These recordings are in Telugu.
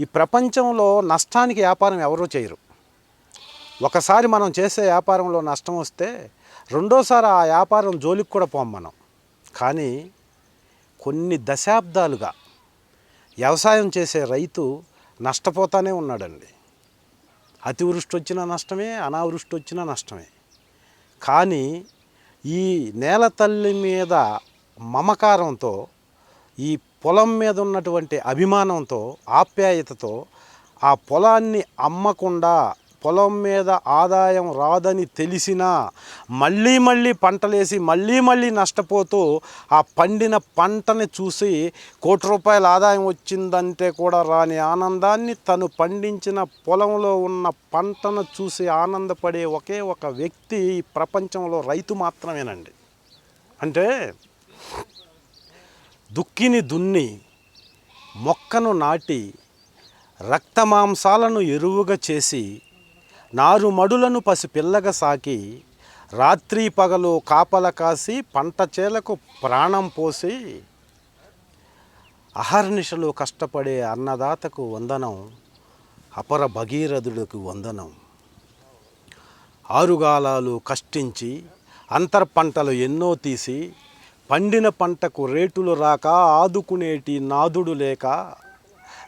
ఈ ప్రపంచంలో నష్టానికి వ్యాపారం ఎవరూ చేయరు. ఒకసారి మనం చేసే వ్యాపారంలో నష్టం వస్తే రెండోసారి ఆ వ్యాపారం జోలికి కూడా పోం మనం. కానీ కొన్ని దశాబ్దాలుగా వ్యవసాయం చేసే రైతు నష్టపోతానే ఉన్నాడండి. అతివృష్టి వచ్చినా నష్టమే అనావృష్టి వచ్చినా నష్టమే. కానీ ఈ నేల తల్లి మీద మమకారంతో ఈ పొలం మీద ఉన్నటువంటి అభిమానంతో ఆప్యాయతతో ఆ పొలాన్ని అమ్మకుండా పొలం మీద ఆదాయం రాదని తెలిసినా మళ్ళీ మళ్ళీ పంటలేసి మళ్ళీ మళ్ళీ నష్టపోతూ ఆ పండిన పంటని చూసి కోటి రూపాయల ఆదాయం వచ్చిందంటే కూడా రాని ఆనందాన్ని తను పండించిన పొలంలో ఉన్న పంటను చూసి ఆనందపడే ఒకే ఒక వ్యక్తి ఈ ప్రపంచంలో రైతు మాత్రమేనండి. అంటే దుక్కిని దున్ని మొక్కను నాటి రక్తమాంసాలను ఎరువుగా చేసి నారుమడులను పసిపిల్లగా సాకి రాత్రి పగలు కాపల కాసి పంట చేలకు ప్రాణం పోసి అహర్నిశలు కష్టపడే అన్నదాతకు వందనం అపర భగీరథుడికి వందనం. ఆరుగాలాలు కష్టించి అంతర్ పంటలు ఎన్నో తీసి పండిన పంటకు రేటులు రాక ఆదుకునేటి నాదుడు లేక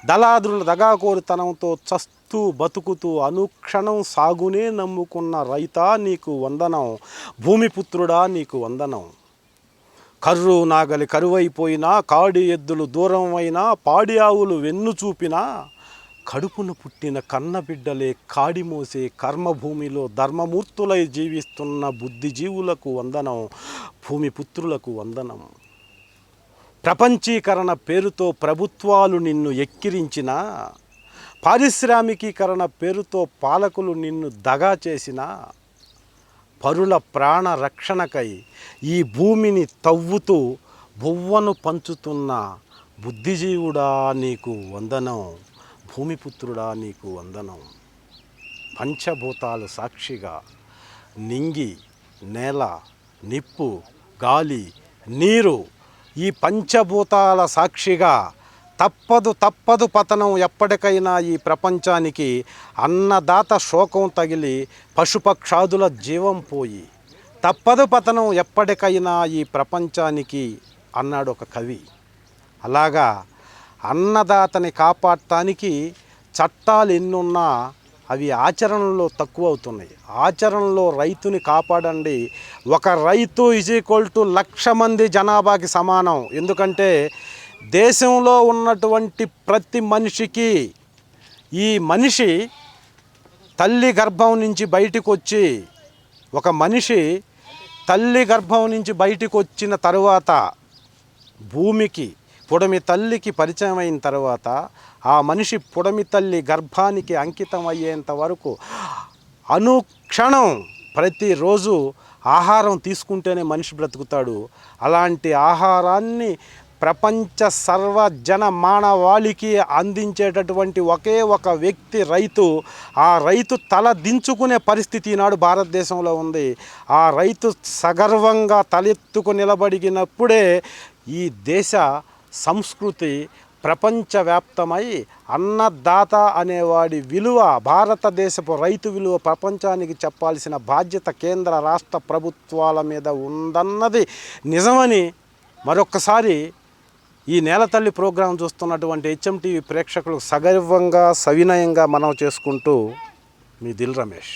దళాదుల దగాకోరుతనంతో చస్తూ బతుకుతూ అనుక్షణం సాగునే నమ్ముకున్న రైతా నీకు వందనం భూమిపుత్రుడా నీకు వందనం. కర్రు నాగలి కరువైపోయినా కాడి ఎద్దులు దూరం అయినా పాడి ఆవులు వెన్ను చూపినా కడుపున పుట్టిన కన్నబిడ్డలే కాడిమోసే కర్మభూమిలో ధర్మమూర్తులై జీవిస్తున్న బుద్ధిజీవులకు వందనం భూమిపుత్రులకు వందనం. ప్రపంచీకరణ పేరుతో ప్రభుత్వాలు నిన్ను ఎక్కిరించిన పారిశ్రామికీకరణ పేరుతో పాలకులు నిన్ను దగా చేసిన పరుల ప్రాణ రక్షణకై ఈ భూమిని తవ్వుతూ బువ్వను పంచుతున్న బుద్ధిజీవుడా నీకు వందనం. భూమిపుత్రుడా నీకు వందనం. పంచభూతాలు సాక్షిగా నింగి నేల నిప్పు గాలి నీరు ఈ పంచభూతాల సాక్షిగా తప్పదు తప్పదు పతనం ఎప్పటికైనా ఈ ప్రపంచానికి అన్నదాత శోకం తగిలి పశుపక్షాదుల జీవం పోయి. తప్పదు పతనం ఎప్పటికైనా ఈ ప్రపంచానికి అన్నాడు ఒక కవి. అలాగా అన్నదాతని కాపాడటానికి చట్టాలు ఎన్నున్నా అవి ఆచరణలో తక్కువ అవుతున్నాయి ఆచరణలో రైతుని కాపాడండి. ఒక రైతు ఈజ్ ఈక్వల్ టు లక్ష మంది జనాభాకి సమానం. ఎందుకంటే దేశంలో ఉన్నటువంటి ప్రతి మనిషికి ఈ మనిషి తల్లి గర్భం నుంచి బయటకు వచ్చి ఒక మనిషి తల్లి గర్భం నుంచి బయటకు వచ్చిన తరువాత భూమికి పుడమి తల్లికి పరిచయం అయిన తర్వాత ఆ మనిషి పుడమి తల్లి గర్భానికి అంకితం అయ్యేంత వరకు అనుక్షణం ప్రతిరోజు ఆహారం తీసుకుంటేనే మనిషి బ్రతుకుతాడు. అలాంటి ఆహారాన్ని ప్రపంచ సర్వజన మానవాళికి అందించేటటువంటి ఒకే ఒక వ్యక్తి రైతు ఆ రైతు తల దించుకునే పరిస్థితి ఈనాడు భారతదేశంలో ఉంది. ఆ రైతు సగర్వంగా తలెత్తుకు నిలబడినప్పుడే ఈ దేశ సంస్కృతి ప్రపంచవ్యాప్తమై అన్నదాత అనేవాడి విలువ భారతదేశపు రైతు విలువ ప్రపంచానికి చెప్పాల్సిన బాధ్యత కేంద్ర రాష్ట్ర ప్రభుత్వాల మీద ఉందన్నది నిజమని మరొక్కసారి ఈ నేలతల్లి ప్రోగ్రాం చూస్తున్నటువంటి హెచ్ఎంటీవీ ప్రేక్షకులకు సగర్వంగా సవినయంగా మనం చేసుకుంటూ మీ దిల్ రమేష్.